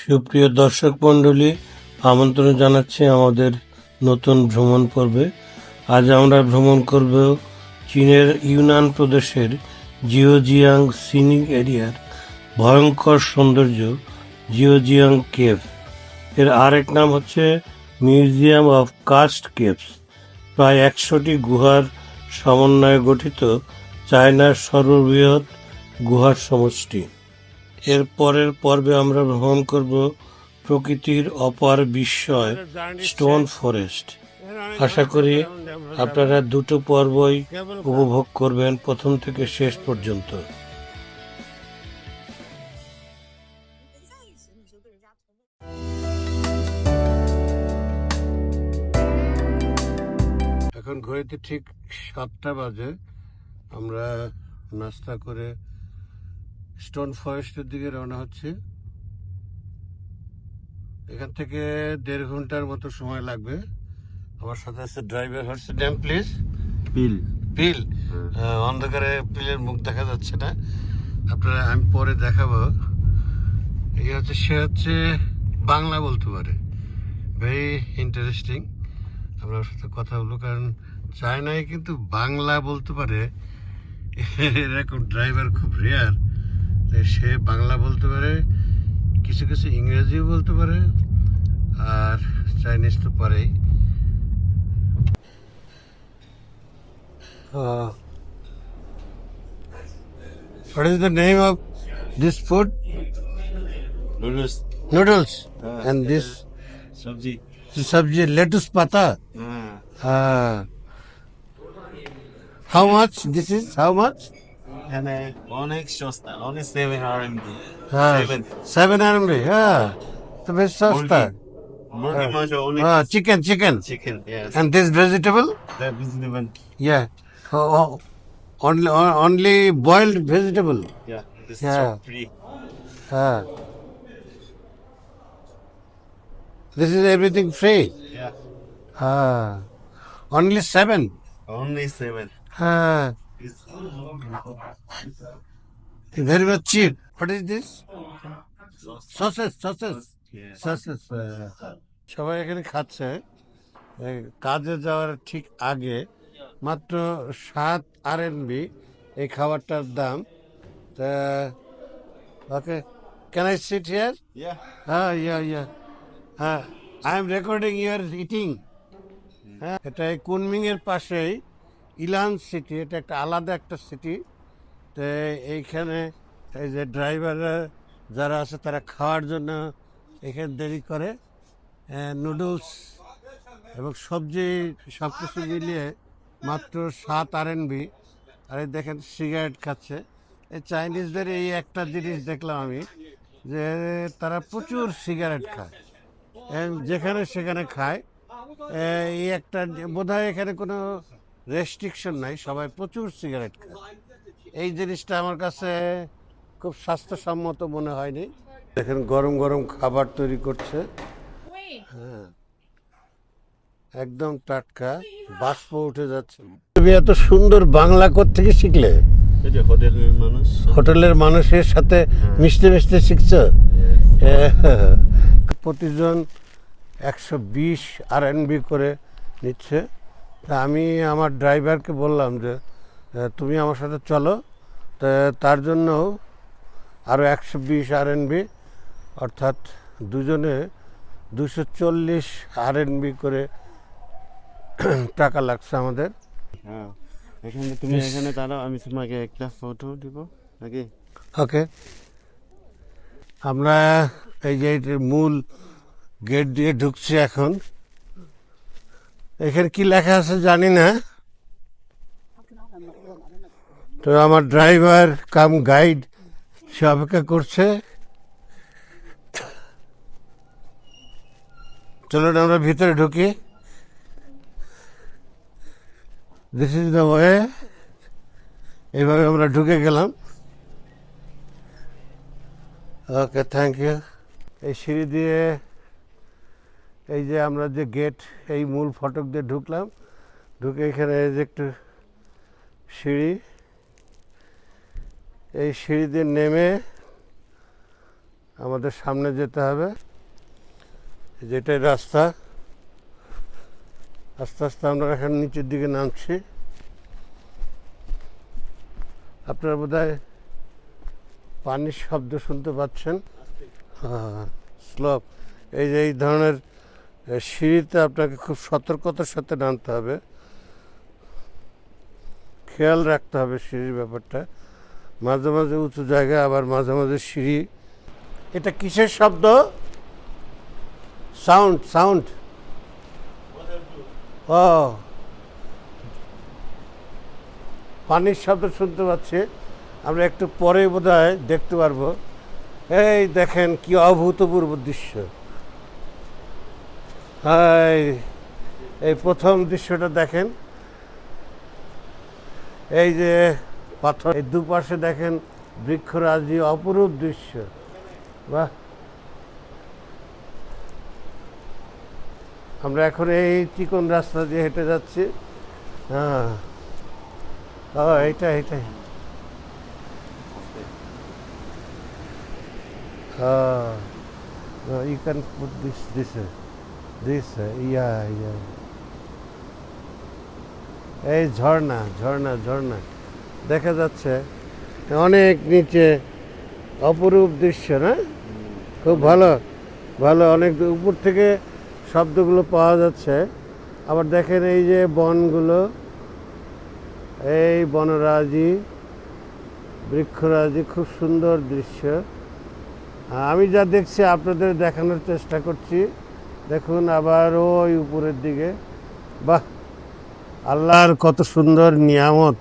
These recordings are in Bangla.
সুপ্রিয় দর্শক মণ্ডলী, আমন্ত্রণ জানাচ্ছি আমাদের নতুন ভ্রমণ পর্বে। আজ আমরা ভ্রমণ করব চীনের ইউনান প্রদেশের জিওজিয়াং সিনিক এরিয়ার ভয়ঙ্কর সৌন্দর্য, জিওজিয়াং কেভ। এর আরেক নাম হচ্ছে মিউজিয়াম অফ কাস্ট কেভস। প্রায় একশোটি গুহার সমন্বয়ে গঠিত চায়নার সর্ববৃহৎ গুহার সমষ্টি। এর পরের পর্বে আমরা ভ্রমণ করব প্রকৃতির অপার বিস্ময় স্টোন ফরেস্ট আশা করি আপনারা দুটো পর্বই উপভোগ করবেন প্রথম থেকে শেষ পর্যন্ত। এখন ঘড়িতে ঠিক সাতটা বাজে। আমরা নাস্তা করে স্টোন ফরেস্টের দিকে রওনা হচ্ছে। এখান থেকে দেড় ঘণ্টার মতো সময় লাগবে। আমার সাথে আছে ড্রাইভার হচ্ছে ড্যাম প্লিজ। বিল পিল? অন্ধকারে পিলের মুখ দেখা যাচ্ছে না। আপনারা আমি পরে দেখাবো। এই হচ্ছে সে হচ্ছে বাংলা বলতে পারে। ভেরি ইন্টারেস্টিং আমরা ওর সাথে কথা বলব কারণ চায়নায় কিন্তু বাংলা বলতে পারে। এরকম ড্রাইভার খুব রেয়ার সে বাংলা বলতে পারে কিছু কিছু ইংরেজিও বলতে পারে আর চাইনিজ তো পারেই Uh, what is the name of this food? Noodles Noodles. Ah, and this সবজি sabji lettuce pata. হ্যাঁ Ah. how much? This is how much? এখানে অনেক সস্তা অনেক seven R M D Ah, Seven. Seven RMB. Yeah. The best sasta. মুরগি মাংস অনেক Ah, chicken, chicken. Chicken yes And this vegetable? That is even Yeah. Oh, oh, only only boiled vegetable. Yeah this Yeah. Is free Ah. This is everything free. Yeah Ah. Only seven. Only seven Ah. Very much cheap. What is this? Sausage, sausage. Sausage. uh, সবাই এখানে খাচ্ছে কাজে যাওয়ার ঠিক আগে মাত্র সাত আর বি এই খাবারটার দাম তা okay can I sit here হ্যাঁ ইয়া ইয়া হ্যাঁ I am recording your eating হ্যাঁ এটা কুনমিং এর পাশেই ইলান সিটি, এটা একটা আলাদা একটা সিটি। তো এইখানে এই যে ড্রাইভাররা যারা আছে, তারা খাওয়ার জন্য এখানে দেরি করে। নুডলস এবং সবজি সব কিছু মিলিয়ে মাত্র সাত আর বি আর দেখেন, সিগারেট খাচ্ছে। এই চাইনিজদের এই একটা জিনিস দেখলাম আমি, যে তারা প্রচুর সিগারেট খায়। যেখানে সেখানে খায়। এই একটা বোধহয় এখানে কোনো রেস্ট্রিকশন নাই সবাই প্রচুর সিগারেট খায়। এই জিনিসটা আমার কাছে খুব স্বাস্থ্যসম্মত মনে হয়নি। দেখেন গরম গরম খাবার তৈরি করছে। হ্যাঁ। একদম টাটকা বাষ্প উঠে যাচ্ছে। তুমি এত সুন্দর বাংলা থেকে শিখলে? হোটেলের মানুষ। হোটেলের মানুষের সাথে মিশতে মিশতে শিখছ? প্রতিজন একশো বিশ আর এন বি করে নিচ্ছে। তা আমি আমার ড্রাইভারকে বললাম যে তুমি আমার সাথে চলো। তা তার জন্য আরও একশো বিশ আর বি অর্থাৎ দুজনে দুশো চল্লিশ আর বি করে টাকা লাগছে আমাদের। হ্যাঁ এখানে তুমি এখানে দাঁড়াও আমি তোমাকে একটা ফটো দিব নাকি? ওকে। আমরা এই যে মূল গেট দিয়ে ঢুকছি এখন। এখানে কি লেখা আছে জানি না। তো আমার ড্রাইভার কাম গাইড, সে অপেক্ষা করছে। চলুন আমরা ভিতরে ঢুকি। দিস ইজ দ্য ওয়ে এইভাবে আমরা ঢুকে গেলাম। ওকে থ্যাংক ইউ এই সিঁড়ি দিয়ে এই যে আমরা যে গেট, এই মূল ফটক দিয়ে ঢুকলাম। ঢুকে এখানে এই যে একটু সিঁড়ি। এই সিঁড়ি দিয়ে নেমে আমাদের সামনে যেতে হবে। যেটাই রাস্তা। আস্তে আস্তে আমরা এখানে নিচের দিকে নামছি। আপনারা বোধহয় পানির শব্দ শুনতে পাচ্ছেন। হ্যাঁ স্লোপ। এই যে এই ধরনের সিঁড়িতে আপনাকে খুব সতর্কতার সাথে নামতে হবে। খেয়াল রাখতে হবে সিঁড়ির ব্যাপারটা। মাঝে মাঝে উঁচু জায়গায়, আবার মাঝে মাঝে সিঁড়ি। এটা কিসের শব্দ? Sound sound. ও। পানির শব্দ শুনতে পাচ্ছি। আমরা একটু পরে বোধহয় দেখতে পারব। এই দেখেন কি অভূতপূর্ব দৃশ্য। হাই এই প্রথম দৃশ্যটা দেখেন। এই যে পাথর এই দুপাশে দেখেন বৃক্ষরাজি অপরূপ দৃশ্য। বাহ। আমরা এখন এই চিকন রাস্তা দিয়ে হেঁটে যাচ্ছি। হ্যাঁ। এইটা এইটাই Oh, no, you can put this, this, yeah, yeah. এই ঝর্ণা ঝর্ণা ঝর্ণা। দেখা যাচ্ছে অনেক নিচে অপরূপ দৃশ্য না? খুব ভালো ভালো। অনেক উপর থেকে শব্দগুলো পাওয়া যাচ্ছে। আবার দেখেন এই যে বনগুলো। এই বনরাজি বৃক্ষরাজি খুব সুন্দর দৃশ্য। আমি যা দেখছি আপনাদের দেখানোর চেষ্টা করছি। দেখুন আবার ওই উপরের দিকে। বাহ! আল্লাহর কত সুন্দর নিয়ামত।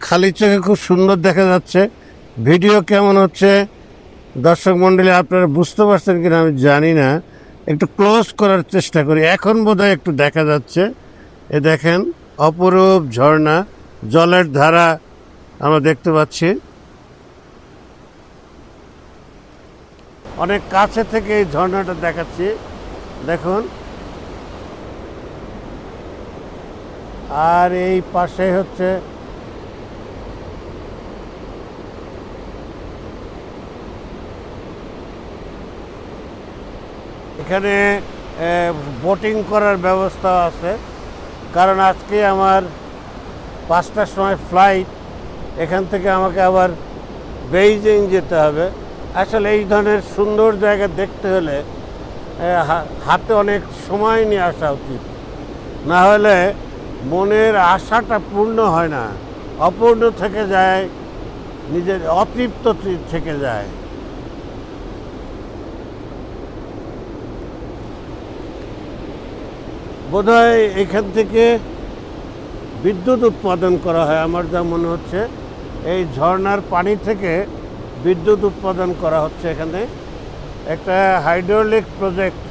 খালি চোখে খুব সুন্দর দেখা যাচ্ছে। ভিডিও কেমন হচ্ছে? দর্শক মন্ডলী, আপনারা বুঝতে পারছেন কিনা আমি জানি না। একটু ক্লোজ করার চেষ্টা করি। এখন বোধহয় একটু দেখা যাচ্ছে। এ দেখেন, অপরূপ ঝর্ণা, জলের ধারা আমরা দেখতে পাচ্ছি। অনেক কাছে থেকে এই ঝর্ণাটা দেখাচ্ছি। দেখুন। আর এই পাশে হচ্ছে এখানে বোটিং করার ব্যবস্থা আছে। কারণ আজকে আমার পাঁচটার সময় ফ্লাইট এখান থেকে আমাকে আবার বেইজিং যেতে হবে। আসলে এই ধরনের সুন্দর জায়গা দেখতে হলে হাতে অনেক সময় নিয়ে আসা উচিত। না হলে মনের আশাটা পূর্ণ হয় না। অপূর্ণ থেকে যায়, নিজের অতৃপ্ত থেকে যায়। বোধহয় এখান থেকে বিদ্যুৎ উৎপাদন করা হয় আমার যা মনে হচ্ছে। এই ঝর্ণার পানি থেকে বিদ্যুৎ উৎপাদন করা হচ্ছে এখানে। একটা হাইড্রোলিক প্রজেক্ট।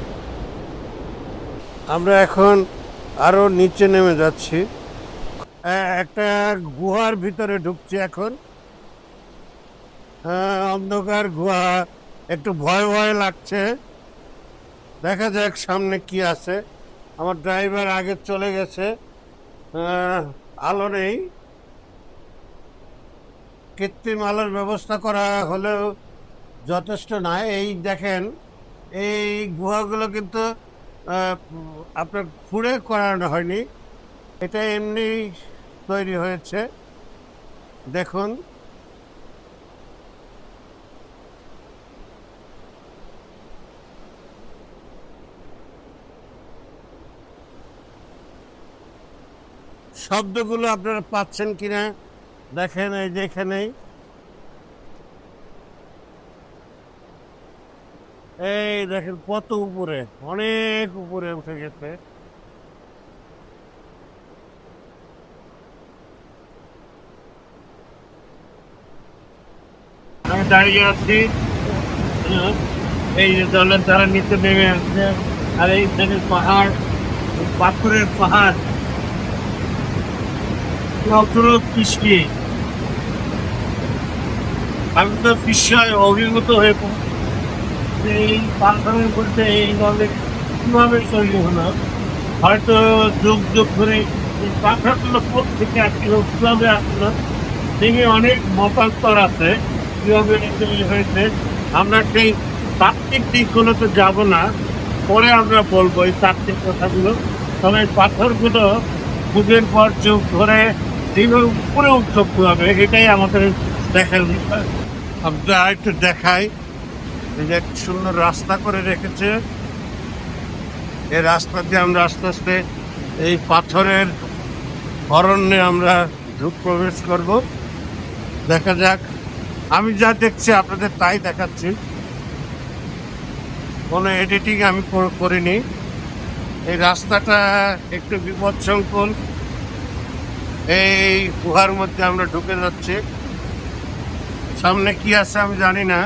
আমরা এখন আরও নিচে নেমে যাচ্ছি। একটা গুহার ভিতরে ঢুকছি এখন। হ্যাঁ, অন্ধকার গুহা। একটু ভয় ভয় লাগছে। দেখা যাক সামনে কি আছে। আমার ড্রাইভার আগে চলে গেছে। আলো নেই। কৃত্রিম আলোর ব্যবস্থা করা হলেও যথেষ্ট নয় এই দেখেন, এই গুহাগুলো কিন্তু আপনার খুঁড়ে করানো হয়নি। এটা এমনি তৈরি হয়েছে। দেখুন। শব্দগুলো আপনারা পাচ্ছেন কিনা? দেখেন, এই যে এখানেই। এই দেখেন, কত উপরে, অনেক উপরে উঠে গেছে। আমি দাঁড়িয়ে আছি। এই জলের দ্বারা নিচে নেমে আসছে। আর এই দেখেন পাহাড়, পাথরের পাহাড়। অপরূপ সৃষ্টি আমি তো বিস্ময় অভিভূত হয়ে এই পাহাড়ের মধ্যে এই নলের কীভাবে তৈরি হলো? হয়তো যুগ যুগ ধরে এই পাথরগুলো থেকে আসলো, কীভাবে আসলো? তিনি অনেক মতান্তর আছে, কীভাবে তৈরি হয়েছে। আমরা সেই তাত্ত্বিক দিকগুলোতে যাব না। পরে আমরা বলব এই তাত্ত্বিক কথাগুলো। তবে পাথরগুলো যুগের পর যুগ ধরে দিনের উপরে উত্তপ্ত হবে, এটাই আমাদের দেখার বিষয়। আমরা একটু দেখাই, এই যে সুন্দর রাস্তা করে রেখেছে। এই রাস্তা দিয়ে আমরা আস্তে আস্তে এই পাথরের অরণ্যে আমরা ঢুক প্রবেশ করব। দেখা যাক, আমি যা দেখছি আপনাদের তাই দেখাচ্ছি। কোনো এডিটিং আমি করিনি। এই রাস্তাটা একটু বিপদসংকুল। এই গুহার মধ্যে আমরা ঢুকে যাচ্ছি। সামনে কি আছে আমি জানি না।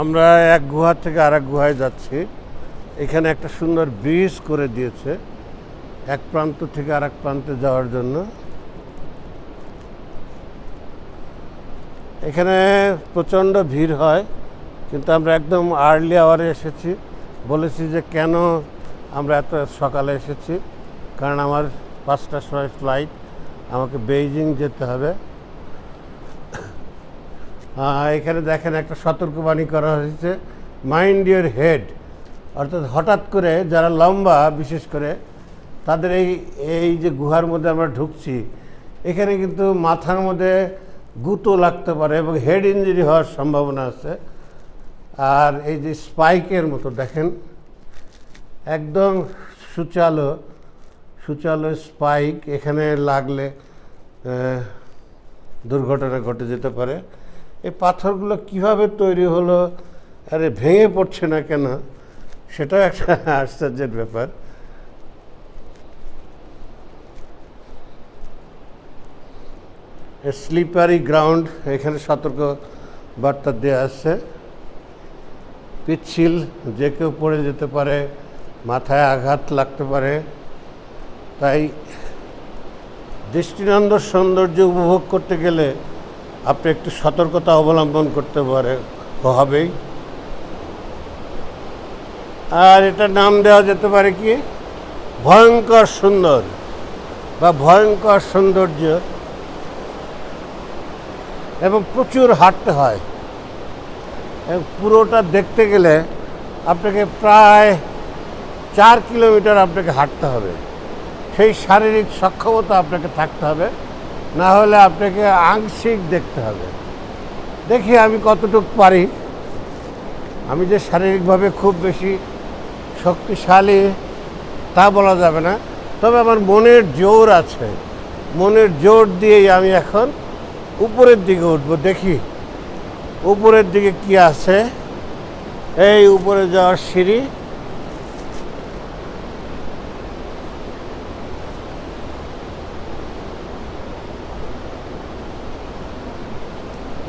আমরা এক গুহা থেকে আরেক গুহায় যাচ্ছি। এখানে একটা সুন্দর ব্রিজ করে দিয়েছে। এক প্রান্ত থেকে আরেক প্রান্তে যাওয়ার জন্য। এখানে প্রচণ্ড ভিড় হয়, কিন্তু আমরা একদম আর্লি আওয়ারে এসেছি। বলেছি যে কেন আমরা এত সকালে এসেছি, কারণ আমার পাঁচটার সময় ফ্লাইট আমাকে বেইজিং যেতে হবে। এখানে দেখেন একটা সতর্কবাণী করা হয়েছে মাইন্ড ইউর হেড অর্থাৎ হঠাৎ করে যারা লম্বা, বিশেষ করে তাদের এই এই যে গুহার মধ্যে আমরা ঢুকছি, এখানে কিন্তু মাথার মধ্যে গুঁতো লাগতে পারে এবং হেড ইঞ্জুরি হওয়ার সম্ভাবনা আছে। আর এই যে স্পাইকের মতো, দেখেন, একদম সুচালো সুচালো স্পাইক এখানে লাগলে দুর্ঘটনা ঘটে যেতে পারে। এই পাথরগুলো কীভাবে তৈরি হলো, আরে ভেঙে পড়ছে না কেন, সেটাও একটা আশ্চর্যের ব্যাপার। স্লিপারি গ্রাউন্ড এখানে সতর্ক বার্তা দেওয়া আছে। পিচ্ছিল, যে কেউ পড়ে যেতে পারে, মাথায় আঘাত লাগতে পারে। তাই দৃষ্টিনন্দ সৌন্দর্য উপভোগ করতে গেলে আপনি একটু সতর্কতা অবলম্বন করতে পারে, হবেই। আর এটার নাম দেওয়া যেতে পারে কি? ভয়ঙ্কর সুন্দর। বা ভয়ঙ্কর সৌন্দর্য এবং প্রচুর হাঁটতে হয়। এবং পুরোটা দেখতে গেলে আপনাকে প্রায় চার কিলোমিটার আপনাকে হাঁটতে হবে। সেই শারীরিক সক্ষমতা আপনাকে থাকতে হবে। না হলে আপনাকে আংশিক দেখতে হবে। দেখি আমি কতটুকু পারি। আমি যে শারীরিকভাবে খুব বেশি শক্তিশালী তা বলা যাবে না। তবে আমার মনের জোর আছে। মনের জোর দিয়েই আমি এখন উপরের দিকে উঠবো, দেখি। উপরের দিকে কি আছে? এই উপরে যাওয়ার সিঁড়ি।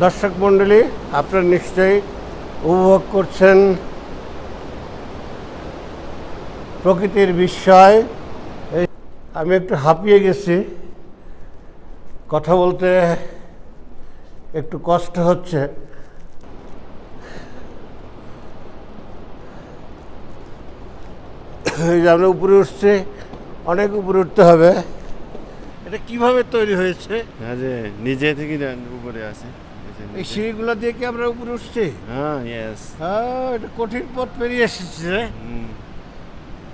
দর্শক মণ্ডলী, আপনারা নিশ্চয়ই উপভোগ করছেন প্রকৃতির বিস্ময়। আমি একটু হাঁপিয়ে গেছি। কথা বলতে একটু কষ্ট হচ্ছে। যে আমরা উপরে উঠছি অনেক উপরে উঠতে হবে। এটা কীভাবে তৈরি হয়েছে? হ্যাঁ যে নিজে থেকে উপরে আছে। এই। সিঁড়িগুলো দিয়ে কি আমরা উপরে উঠছি? হ্যাঁ ইয়েস হ্যাঁ এটা কঠিন পথ পেরিয়ে এসেছে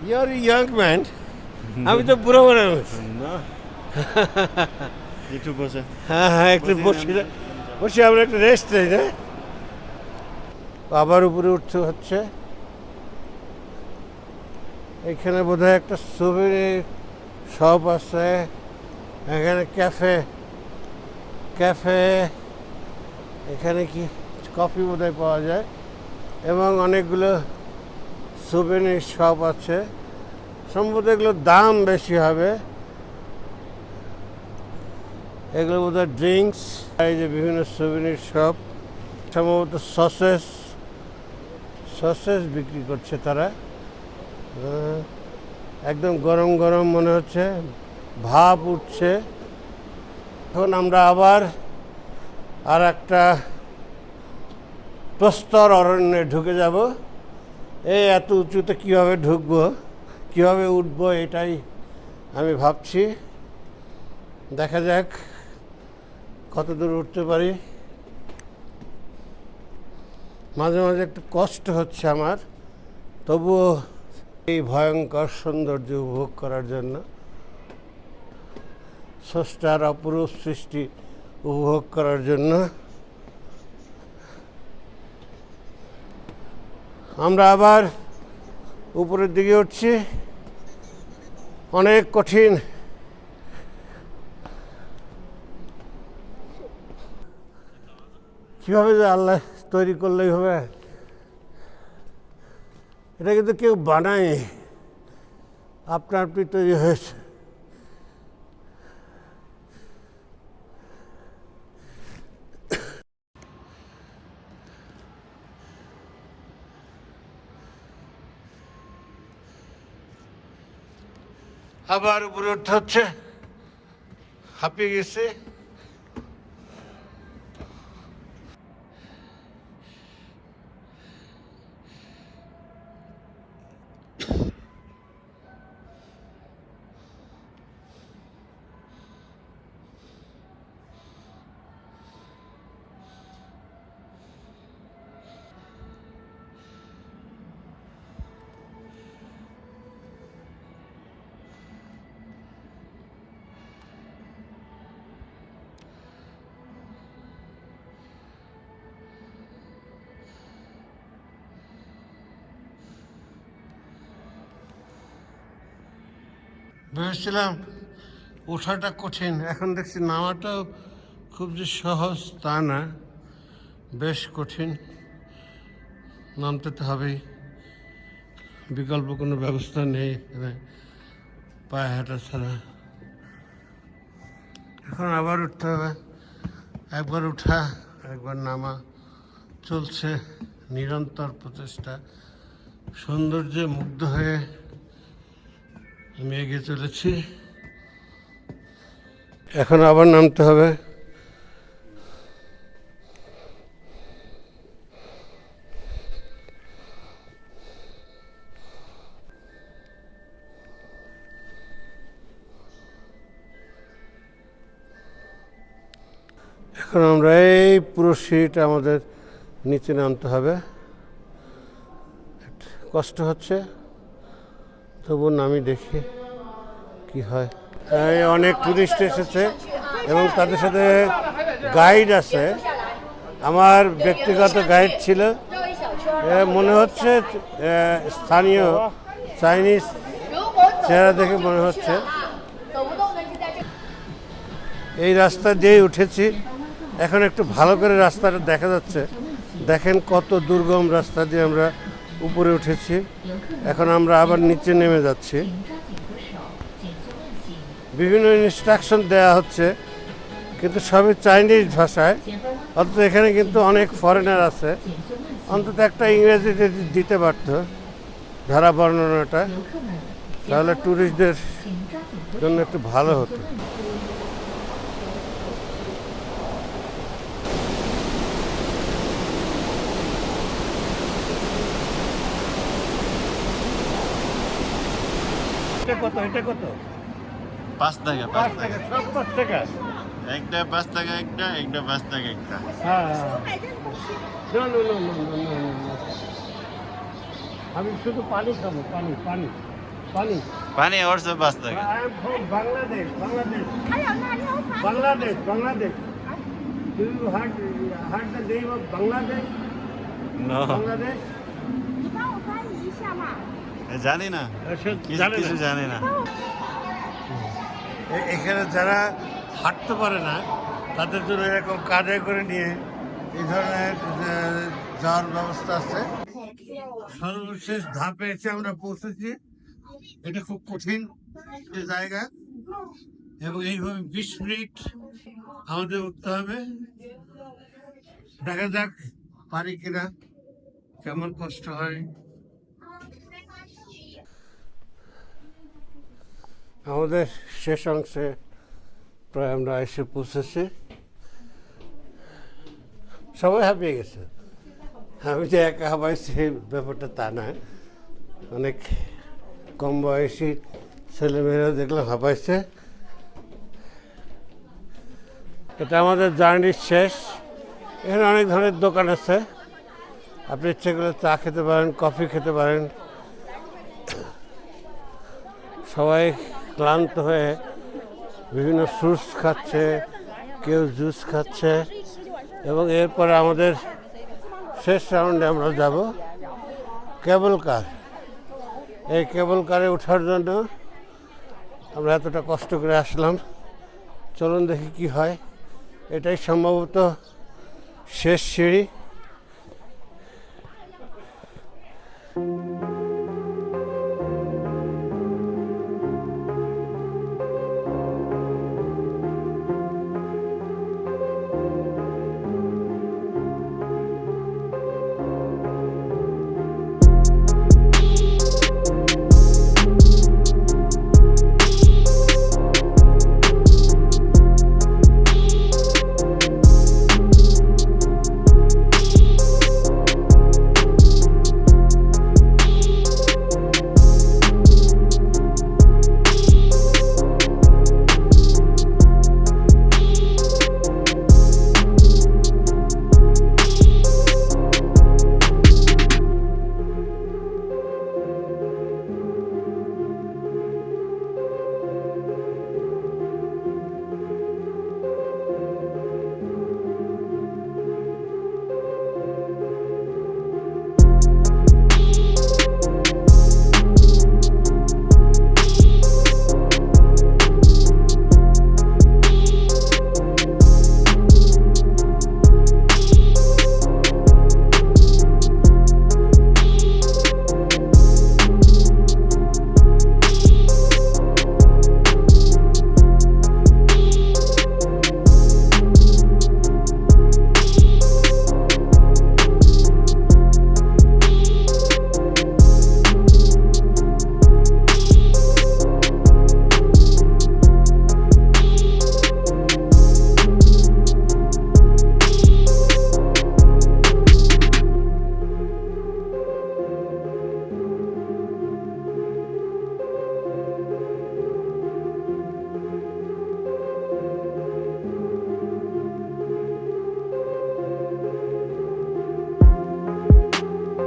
ইউর ইয়াং ম্যান আমি তো বুড়ো মানুষ। না। একটু বসে। হ্যাঁ হ্যাঁ একটু বসি বসে আমরা একটু রেস্ট নেই না আবার উপরে উঠতে হচ্ছে। এখানে বোধহয় একটা সুবিনি শপ আছে, এখানে ক্যাফে ক্যাফে এখানে কি কফি বোধহয় পাওয়া যায়, এবং অনেকগুলো সুবিনির শপ আছে। সম্ভবত এগুলোর দাম বেশি হবে। এগুলো বোধহয় ড্রিঙ্কস, এই যে বিভিন্ন সুবিনির শপ সম্ভবত সসেস সসেস বিক্রি করছে তারা। একদম গরম গরম মনে হচ্ছে, ভাব উঠছে। এখন আমরা আবার আর একটা প্রস্তর অরণ্যে ঢুকে যাব। এই এত উঁচুতে কীভাবে ঢুকবো, কীভাবে উঠবো এটাই আমি ভাবছি। দেখা যাক। কত দূর উঠতে পারি। মাঝে মাঝে একটু কষ্ট হচ্ছে আমার। তবুও এই ভয়ঙ্কর সৌন্দর্য উপভোগ করার জন্য স্রষ্টার অপরূপ সৃষ্টি উপভোগ করার জন্য আমরা আবার উপরের দিকে উঠছি। অনেক কঠিন কীভাবে যে আল্লাহ তৈরি করলে হবে? এটা কিন্তু কেউ বানায় আপনার আপনি তৈরি হয়েছে। আবার উপরে উঠতে হচ্ছে। হাঁপিয়ে গেছে। ভেবেছিলাম ওঠাটা কঠিন। এখন দেখছি নামাটাও খুব যে সহজ তা না, বেশ কঠিন। নামতে তো হবেই। বিকল্প কোনো ব্যবস্থা নেই পায়ে হাঁটা ছাড়া। এখন আবার উঠতে হবে। একবার উঠা, একবার নামা চলছে। নিরন্তর প্রচেষ্টা। সৌন্দর্যে মুগ্ধ হয়ে আমি এগিয়ে চলেছি। এখন আবার নামতে হবে। এখন আমরা এই পুরো সিট আমাদের নিচে নামতে হবে। কষ্ট হচ্ছে। তবু নামি দেখি কি হয়। অনেক টুরিস্ট এসেছে এবং তাদের সাথে গাইড আছে। আমার ব্যক্তিগত গাইড ছিল। মনে হচ্ছে স্থানীয় চাইনিজ চেহারা দেখে মনে হচ্ছে। এই রাস্তা দিয়েই উঠেছি। এখন একটু ভালো করে রাস্তাটা দেখা যাচ্ছে। দেখেন কত দুর্গম রাস্তা দিয়ে আমরা উপরে উঠেছি। এখন আমরা আবার নিচে নেমে যাচ্ছি। বিভিন্ন ইনস্ট্রাকশন দেওয়া হচ্ছে, কিন্তু সবই চাইনিজ ভাষায়। অথচ এখানে কিন্তু অনেক ফরেনার আছে। অন্তত একটা ইংরেজিতে দিতে পারতো ধারা বর্ণনাটা। তাহলে ট্যুরিস্টদের জন্য একটু ভালো হতো। কত এটা কত পাঁচ টাকা পাঁচ পাঁচ টাকা টাকা সব পাঁচ টাকা একটা পাঁচ টাকা একটা একটা পাঁচ টাকা একটা হ্যাঁ No, no, no, no, no, no, no, no. আমি শুধু পানি খাবো পানি পানি পানি পানি অলসো পাঁচ টাকা I am from Bangladesh Bangladesh 还有那六法， Bangladesh Bangladesh do you heard heard the name of Bangladesh no Bangladesh 你帮我翻译一下嘛。 জানি না কিছু জানে না। এখানে যারা হাঁটতে পারে না তাদের জন্য এরকম কাঁধে করে নিয়ে এই ধরনের যাওয়ার ব্যবস্থা আছে। সর্বশেষ ধাপে এসে আমরা পৌঁছেছি। এটা খুব কঠিন জায়গা। এবং এইভাবে বিশ মিনিট আমাদের উঠতে হবে। দেখা যাক পারি কিনা কেমন কষ্ট হয়। আমাদের শেষ অংশে প্রায় আমরা এসে পৌঁছেছি। সবাই হাঁপিয়ে গেছে। আমি যে একা হাঁপাইছি ব্যাপারটা তা না। অনেক কম বয়সী ছেলেমেয়েরা দেখলাম হাঁপাইছে, এটা আমাদের জার্নির শেষ। এখানে অনেক ধরনের দোকান আছে। আপনি ইচ্ছে করলে চা খেতে পারেন, কফি খেতে পারেন। সবাই ক্লান্ত হয়ে বিভিন্ন ফ্রুটস খাচ্ছে, কেউ জুস খাচ্ছে এবং এরপর আমাদের শেষ রাউন্ডে আমরা যাব কেবল কার এই কেবল কারে ওঠার জন্য আমরা এতটা কষ্ট করে আসলাম। চলুন দেখি কি হয়। এটাই সম্ভবত শেষ সিঁড়ি।